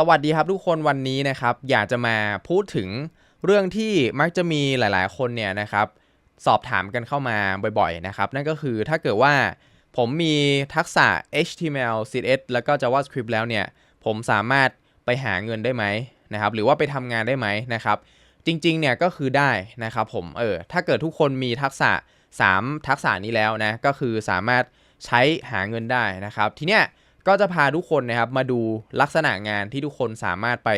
สวัสดีครับทุกคนวันนี้นะครับ อยากจะมาพูดถึงเรื่องที่มักจะมีหลาย ๆ คนเนี่ยนะครับ สอบถามกันเข้ามาบ่อย ๆ นะครับ นั่นก็คือถ้าเกิดว่าผมมีทักษะ HTML CSS แล้วก็ JavaScript แล้วเนี่ย ผมสามารถไปหาเงินได้ไหมนะครับ หรือว่าไปทำงานได้ไหมนะครับ จริง ๆ เนี่ยก็คือได้นะครับผมเออถ้าเกิดทุกคนมีทักษะ 3 ทักษะนี้แล้วนะก็คือสามารถใช้หาเงินได้นะครับ ทีเนี้ย ก็จะพาทุกคนนะครับมาดูลักษณะงานที่ทุกคนสามารถไป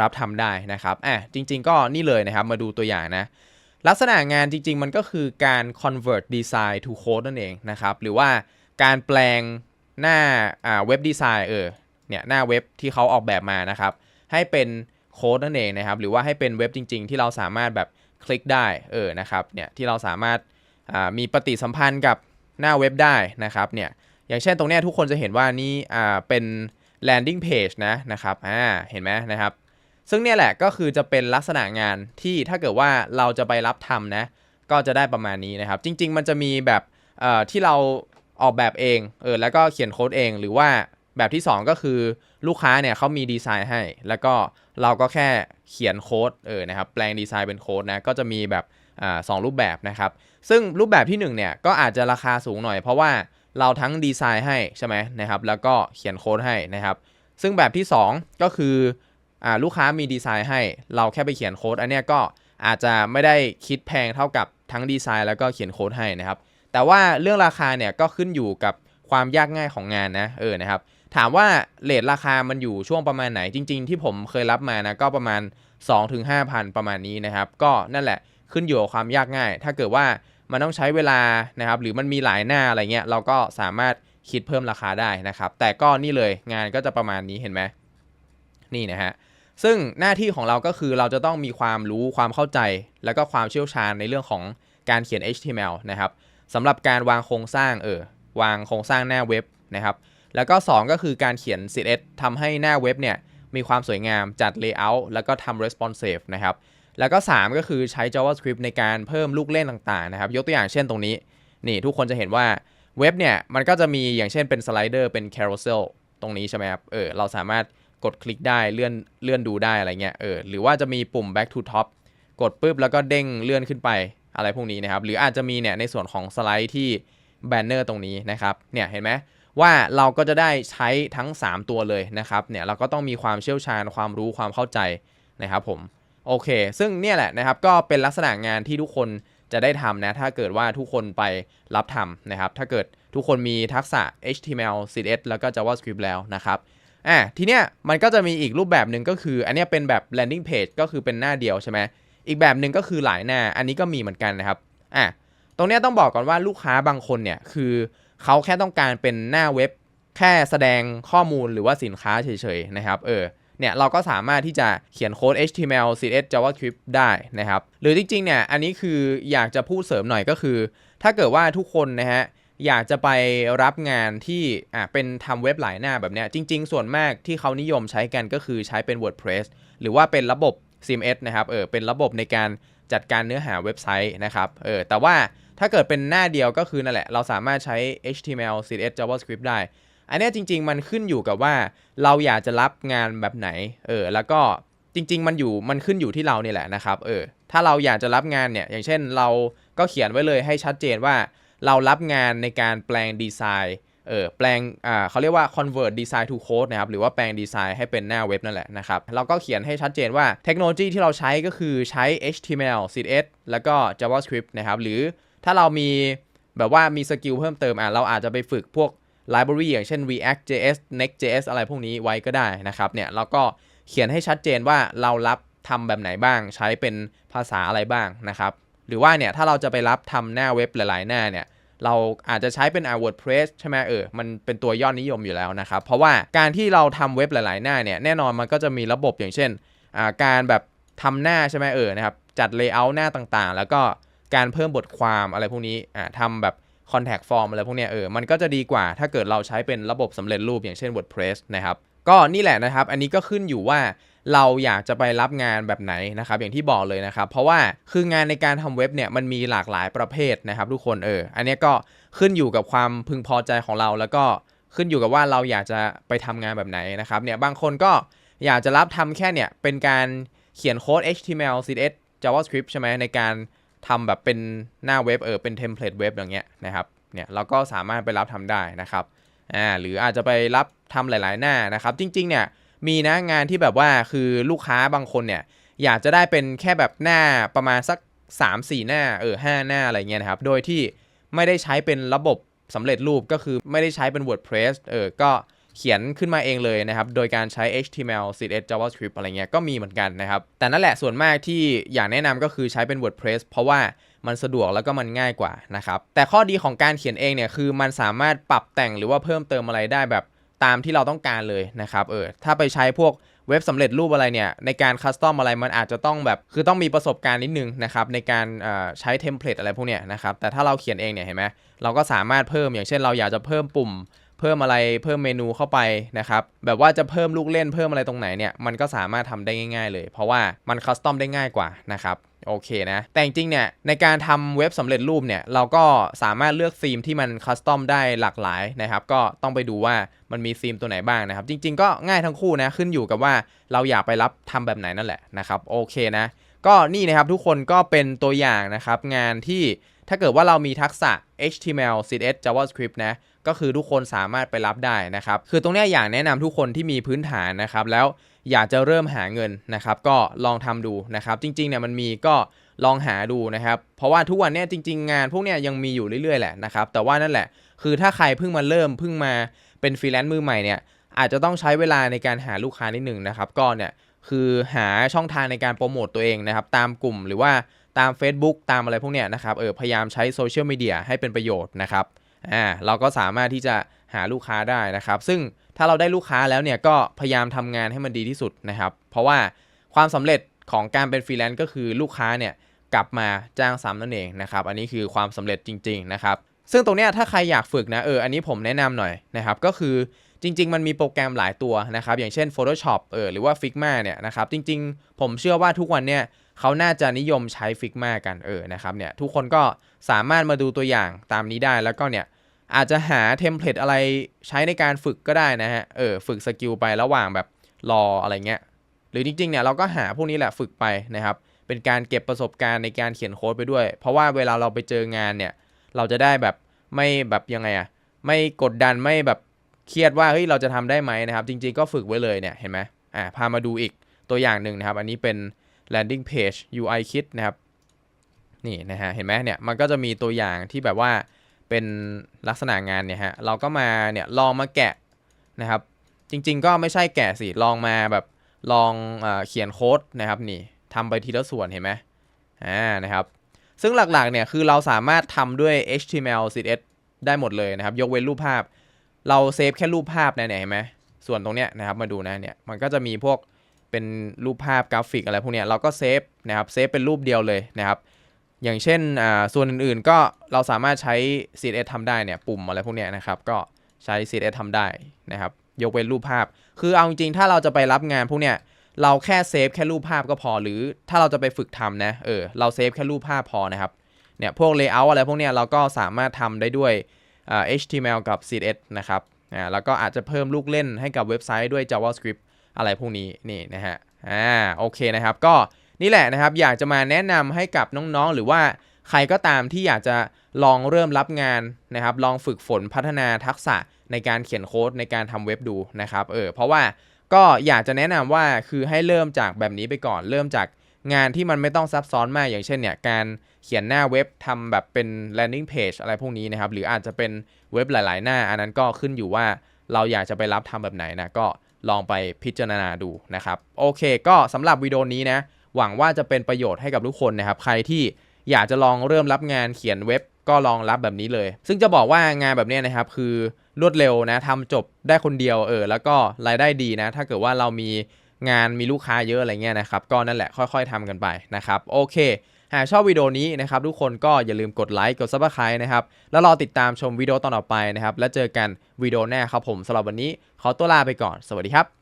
รับทำได้นะครับอะจริง ๆ ก็นี่เลยนะครับมาดูตัวอย่างนะลักษณะงานจริง ๆ มันก็คือการ convert design to code นั่นเองนะครับหรือว่าการแปลงหน้าอ่าเว็บดีไซน์เออเนี่ยหน้าเว็บที่เขาออกแบบมานะครับให้เป็นโค้ดนั่นเองนะครับหรือว่าให้เป็นเว็บจริง ๆ ที่เราสามารถแบบคลิกได้เออนะครับเนี่ยที่เราสามารถอ่ามีปฏิสัมพันธ์กับหน้าเว็บได้นะครับเนี่ย อย่างเช่นตรงนี้ทุกคนจะเห็นว่านี่อ่าเป็น landing page นะนะครับอ่าเห็นไหมนะครับ ซึ่งเนี่ยแหละก็คือจะเป็นลักษณะงานที่ถ้าเกิดว่าเราจะไปรับทำนะก็จะได้ประมาณนี้นะครับ จริง ๆ มันจะมีแบบเอ่อที่เราออกแบบเองเออแล้วก็เขียนโค้ดเองหรือว่าแบบที่ 2 ก็คือลูกค้าเนี่ยเขามีดีไซน์ให้ แล้วก็เราก็แค่เขียนโค้ดเออนะครับแปลงดีไซน์เป็นโค้ดนะก็จะมีแบบอ่าสองรูปแบบนะครับ ซึ่งรูปแบบที่1เนี่ยก็อาจจะราคาสูงหน่อยเพราะว่า เราทั้งดีไซน์ให้ใช่ไหมนะครับ แล้วก็เขียนโค้ดให้นะครับ ซึ่งแบบที่ 2 ก็คืออลูกค้ามีดีไซน์ให้ เราแค่ไปเขียนโค้ดอันนี้ก็อาจจะไม่ได้คิดแพงเท่ากับทั้งดีไซน์แล้วก็เขียนโค้ดให้นะครับ แต่ว่าเรื่องราคาเนี่ยก็ขึ้นอยู่กับความยากง่ายของงานนะเออนะครับ ถามว่าเลทราคามันอยู่ช่วงประมาณไหนจริง ๆ ที่ผมเคยรับมานะก็ประมาณ 2-5,000 ประมาณนี้นะครับ ก็นั่นแหละขึ้นอยู่กับความยากง่าย ถ้าเกิดว่า มันต้องใช้เวลานะครับ หรือมันมีหลายหน้าอะไรเงี้ย เราก็สามารถคิดเพิ่มราคาได้นะครับ แต่ก็นี่เลยงานก็จะประมาณนี้เห็นไหมนี่นะฮะซึ่งหน้าที่ของเราก็คือเราจะต้องมีความรู้ความเข้าใจ แล้วก็ความเชี่ยวชาญในเรื่องของการเขียน HTML นะครับสำหรับการวางโครงสร้างเออวางโครงสร้างหน้าเว็บนะครับ แล้วก็ 2 ก็คือการเขียน CSS ทำให้หน้าเว็บเนี่ยมีความสวยงามจัด Layout แล้วก็ทำ Responsive นะครับ แล้วก็ 3 ก็คือใช้ JavaScript ในการเพิ่มลูกเล่นต่างๆนะครับ ยกตัวอย่างเช่นตรงนี้ นี่ทุกคนจะเห็นว่าเว็บเนี่ยมันก็จะมีอย่างเช่นเป็นสไลเดอร์เป็น carousel ตรงนี้ใช่ไหมครับ เออเราสามารถกดคลิกได้เลื่อนเลื่อนดูได้อะไรเงี้ย เออหรือว่าจะมีปุ่ม back to top กดปุ๊บแล้วก็เด้งเลื่อนขึ้นไปอะไรพวกนี้นะครับ หรืออาจจะมีเนี่ยในส่วนของสไลด์ที่แบนเนอร์ตรงนี้นะครับ เนี่ยเห็นไหมว่าเราก็จะได้ใช้ทั้ง 3 ตัวเลยนะครับ เนี่ยเราก็ต้องมีความเชี่ยวชาญความรู้ความเข้าใจนะครับผม โอเค ซึ่งเนี่ยแหละนะครับก็เป็นลักษณะงานที่ทุกคนจะได้ทำนะ ถ้าเกิดว่าทุกคนไปรับทำนะครับ ถ้าเกิดทุกคนมีทักษะ HTML CSS แล้วก็ JavaScript แล้วนะครับอะทีเนี้ยมันก็จะมีอีกรูปแบบหนึ่งก็คือ อันเนี้ยเป็นแบบ landing page ก็คือเป็นหน้าเดียวใช่ไหมอีกแบบหนึ่งก็คือหลายหน้า อันนี้ก็มีเหมือนกันนะครับอะตรงเนี้ยต้องบอกก่อนว่าลูกค้าบางคนเนี่ยคือเขาแค่ต้องการเป็นหน้าเว็บ แค่แสดงข้อมูลหรือว่าสินค้าเฉยๆนะครับ เออ เนี่ยเราก็สามารถที่จะเขียนโค้ด HTML CSS JavaScript ได้นะครับ หรือจริงๆเนี่ยอันนี้คืออยากจะพูดเสริมหน่อยก็คือ ถ้าเกิดว่าทุกคนนะฮะอยากจะไปรับงานที่อะเป็นทำเว็บหลายหน้าแบบเนี้ยจริง ๆ ส่วนมากที่เขานิยมใช้กันก็คือใช้เป็น WordPress หรือว่าเป็นระบบ CMS นะครับเออเป็นระบบในการจัดการเนื้อหาเว็บไซต์นะครับเออแต่ว่าถ้าเกิดเป็นหน้าเดียวก็คือนั่นแหละ เราสามารถใช้ HTML CSS JavaScript ได้ อันนี้จริง ๆ มันขึ้นอยู่กับว่าเราอยากจะรับงานแบบไหน เออ แล้วก็จริง ๆ มันอยู่มันขึ้นอยู่ที่เราเนี่ยแหละนะครับ เออ ถ้าเราอยากจะรับงานเนี่ย อย่างเช่นเราก็เขียนไว้เลยให้ชัดเจนว่า เรารับงานในการแปลงดีไซน์ เออ แปลง อ่าเขาเรียกว่า convert design to code นะครับ หรือว่าแปลงดีไซน์ให้เป็นหน้าเว็บนั่นแหละนะครับ เราก็เขียนให้ชัดเจนว่าเทคโนโลยีที่เราใช้ก็คือใช้ HTML CSS แล้วก็ JavaScript นะครับ หรือถ้าเรามีแบบว่ามีสกิลเพิ่มเติม อะ เราอาจจะไปฝึกพวก library อย่างเช่น React JS Next JS อะไรพวกนี้ไว้ก็ได้นะครับเนี่ยเราก็เขียนให้ชัดเจนว่าเรารับทำแบบไหนบ้าง ใช้เป็นภาษาอะไรบ้างนะครับหรือว่าเนี่ยถ้าเราจะไปรับทำหน้าเว็บหลาย ๆ หน้าเนี่ยเราอาจจะใช้เป็นอ่า WordPress ใช่ไหมเออ มันเป็นตัวยอดนิยมอยู่แล้วนะครับ เพราะว่าการที่เราทำเว็บหลาย ๆ หน้าเนี่ย แน่นอนมันก็จะมีระบบอย่างเช่นอ่าการแบบทำหน้าใช่ไหมเออ นะครับ จัด layout หน้าต่าง ๆ แล้วก็การเพิ่มบทความอะไรพวกนี้ อ่าทำแบบ contact form อะไรพวกเนี้ยเออมันก็จะดีกว่าถ้าเกิดเราใช้เป็นระบบสำเร็จรูปอย่างเช่น WordPress นะครับก็นี่แหละนะครับ อันนี้ก็ขึ้นอยู่ว่าเราอยากจะไปรับงานแบบไหนนะครับ อย่างที่บอกเลยนะครับ เพราะว่าคืองานในการทำเว็บเนี่ยมันมีหลากหลายประเภทนะครับ ทุกคนเออ อันนี้ก็ขึ้นอยู่กับความพึงพอใจของเรา แล้วก็ขึ้นอยู่กับว่าเราอยากจะไปทำงานแบบไหนนะครับเนี่ยบางคนก็อยากจะรับทำแค่เนี่ยเป็นการเขียนโค้ด HTML CSS JavaScript ใช่ไหมในการ ทำแบบเป็นหน้าเว็บเออเป็นเทมเพลตเว็บอย่างเงี้ยนะครับเนี่ยเราก็สามารถไปรับทำได้นะครับอ่าหรืออาจจะไปรับทำหลาย ๆ หน้านะครับจริง ๆ เนี่ยมีนะงานที่แบบว่าคือลูกค้าบางคนเนี่ยอยากจะได้เป็นแค่แบบหน้าประมาณสัก 3-4 หน้าเออ5หน้าอะไรเงี้ยนะครับโดยที่ไม่ได้ใช้เป็นระบบสำเร็จรูปก็คือไม่ได้ใช้เป็น WordPress เออก็ เขียนขึ้นมาเองเลยนะครับ โดยการใช้ HTML CSS JavaScript อะไรเงี้ยก็มีเหมือนกันนะครับ แต่นั่นแหละส่วนมากที่อยากแนะนำก็คือใช้เป็น WordPress เพราะว่ามันสะดวกแล้วก็มันง่ายกว่านะครับ แต่ข้อดีของการเขียนเองเนี่ยคือมันสามารถปรับแต่งหรือว่าเพิ่มเติมอะไรได้แบบตามที่เราต้องการเลยนะครับเออถ้าไปใช้พวกเว็บสำเร็จรูปอะไรเนี่ยในการคัสตอมอะไรมันอาจจะต้องแบบคือต้องมีประสบการณ์นิดนึงนะครับในการใช้เทมเพลตอะไรพวกเนี้ยนะครับแต่ถ้าเราเขียนเองเนี่ยเห็นไหมเราก็สามารถเพิ่มอย่างเช่นเราอยากจะเพิ่มปุ่ม เพิ่มอะไรเพิ่มเมนูเข้าไปนะครับแบบว่าจะเพิ่มลูกเล่นเพิ่มอะไรตรงไหนเนี่ยมันก็สามารถทำได้ง่าย ๆ เลย เพราะว่ามันคัสตอมได้ง่ายกว่านะครับโอเคนะ แต่จริงๆเนี่ยในการทำเว็บสำเร็จรูปเนี่ยเราก็สามารถเลือกธีมที่มันคัสตอมได้หลากหลายนะครับก็ต้องไปดูว่ามันมีธีมตัวไหนบ้างนะครับ จริง ๆ ก็ง่ายทั้งคู่นะขึ้นอยู่กับว่าเราอยากไปรับทำแบบไหนนั่นแหละนะครับโอเคนะก็นี่นะครับทุกคนก็เป็นตัวอย่างนะครับงานที่ถ้าเกิดว่าเรามีทักษะ HTML CSS JavaScript นะ ก็คือทุกคนสามารถไปรับได้นะครับ คือตรงนี้อยากแนะนำทุกคนที่มีพื้นฐานนะครับ แล้วอยากจะเริ่มหาเงินนะครับ ก็ลองทำดูนะครับ จริงๆเนี่ยมันมีก็ลองหาดูนะครับ เพราะว่าทุกวันเนี้ยจริง ๆ งานพวกเนี้ยยังมีอยู่เรื่อยๆแหละนะครับ แต่ว่านั่นแหละ คือถ้าใครเพิ่งมาเริ่มเพิ่งมาเป็นฟรีแลนซ์มือใหม่เนี่ย อาจจะต้องใช้เวลาในการหาลูกค้านิดหนึ่งนะครับ ก็เนี่ยคือหาช่องทางในการโปรโมตตัวเองนะครับ ตามกลุ่มหรือว่าตาม Facebook ตามอะไรพวกเนี้ยนะครับ เออพยายามใช้โซเชียลมีเดียให้เป็นประโยชน์นะครับ อ่าเราก็สามารถที่จะหาลูกค้าได้นะครับ ซึ่งถ้าเราได้ลูกค้าแล้วเนี่ยก็พยายามทำงานให้มันดีที่สุดนะครับ เพราะว่าความสำเร็จของการเป็นฟรีแลนซ์ก็คือลูกค้าเนี่ยกลับมาจ้างซ้ำนั่นเองนะครับ อันนี้คือความสำเร็จจริง ๆ นะครับ ซึ่งตรงเนี้ยถ้าใครอยากฝึกนะเอออันนี้ผมแนะนำหน่อยนะครับ ก็คือจริง ๆ มันมีโปรแกรมหลายตัวนะครับ อย่างเช่น Photoshop เออหรือว่า Figma เนี่ยนะครับจริง ๆ ผมเชื่อว่าทุกวันเนี่ย เขาน่าจะนิยมใช้ Figma กันเออนะครับเนี่ยทุกคนก็สามารถมาดูตัวอย่างตามนี้ได้แล้วก็เนี่ยอาจจะหาเทมเพลตอะไรใช้ในการฝึกก็ได้นะฮะเออฝึกสกิลไประหว่างแบบรออะไรเงี้ยหรือจริงๆเนี่ยเราก็หาพวกนี้แหละฝึกไปนะครับเป็นการเก็บประสบการณ์ในการเขียนโค้ดไปด้วย เพราะว่าเวลาเราไปเจองานเนี่ยเราจะได้แบบไม่แบบยังไงอะไม่กดดันไม่แบบเครียดว่าเฮ้ยเราจะทำได้ไหมนะครับ จริงๆก็ฝึกไว้เลยเนี่ยเห็นไหมอ่าพามาดูอีกตัวอย่างหนึ่งนะครับ อันนี้เป็น landing page UI kit นะครับ นี่นะฮะ เห็นไหมเนี่ย มันก็จะมีตัวอย่างที่แบบว่าเป็นลักษณะงานเนี่ยฮะ เราก็มาเนี่ยลองมาแกะนะครับ จริงๆก็ไม่ใช่แกะสิ ลองมาแบบลองเอเขียนโค้ดนะครับนี่ทำไปทีละส่วนเห็นไหมอ่านะครับ ซึ่งหลักๆเนี่ยคือเราสามารถทำด้วย HTML CSS ได้หมดเลยนะครับ ยกเว้นรูปภาพ เราเซฟแค่รูปภาพเนี่ยเห็นไหมส่วนตรงเนี้ยนะครับมาดูนะเนี่ยมันก็จะมีพวก เป็นรูปภาพกราฟิกอะไรพวกเนี้ยเราก็เซฟนะครับเซฟเป็นรูปเดียวเลยนะครับ อย่างเช่นส่วนอื่นๆก็เราสามารถใช้ CSS ทำได้เนี่ยปุ่มอะไรพวกเนี้ยนะครับ ก็ใช้ CSS ทำได้นะครับ ยกเว้นรูปภาพ คือเอาจริงๆถ้าเราจะไปรับงานพวกเนี้ยเราแค่เซฟแค่รูปภาพก็พอ หรือถ้าเราจะไปฝึกทำนะเออเราเซฟแค่รูปภาพพอนะครับเนี่ยพวก layout อะไรพวกเนี้ยเราก็สามารถทำได้ด้วย HTML กับ CSS นะครับอ่าแล้วก็อาจจะเพิ่มลูกเล่นให้กับเว็บไซต์ด้วย JavaScript อะไรพวกนี้นี่นะฮะอ่าโอเคนะครับ ก็นี่แหละนะครับอยากจะมาแนะนำให้กับน้องๆ หรือว่าใครก็ตามที่อยากจะลองเริ่มรับงานนะครับ ลองฝึกฝนพัฒนาทักษะในการเขียนโค้ดในการทำเว็บดูนะครับเออเพราะว่าก็อยากจะแนะนำว่าคือให้เริ่มจากแบบนี้ไปก่อน เริ่มจากงานที่มันไม่ต้องซับซ้อนมากอย่างเช่นเนี่ยการเขียนหน้าเว็บทำแบบเป็น landing page อะไรพวกนี้นะครับ หรืออาจจะเป็นเว็บหลาย ๆ หน้า อันนั้นก็ขึ้นอยู่ว่าเราอยากจะไปรับทำแบบไหนนะก็ ลองไปพิจารณาดูนะครับ โอเค ก็สำหรับวิดีโอนี้นะ หวังว่าจะเป็นประโยชน์ให้กับทุกคนนะครับ ใครที่อยากจะลองเริ่มรับงานเขียนเว็บก็ลองรับแบบนี้เลย ซึ่งจะบอกว่างานแบบนี้นะครับ คือรวดเร็วนะทำจบได้คนเดียวเออ แล้วก็รายได้ดีนะ ถ้าเกิดว่าเรามี งานมีลูกค้าเยอะอะไรเงี้ยนะครับก็นั่นแหละค่อย ๆทำกันไปนะครับโอเค หากชอบวิดีโอนี้นะครับทุกคนก็อย่าลืมกดไลค์กดซับสไครต์นะครับแล้วรอติดตามชมวิดีโอตอนต่อไปนะครับแล้วเจอกันวิดีโอหน้าครับผมสำหรับวันนี้ขอตัวลาไปก่อนสวัสดีครับ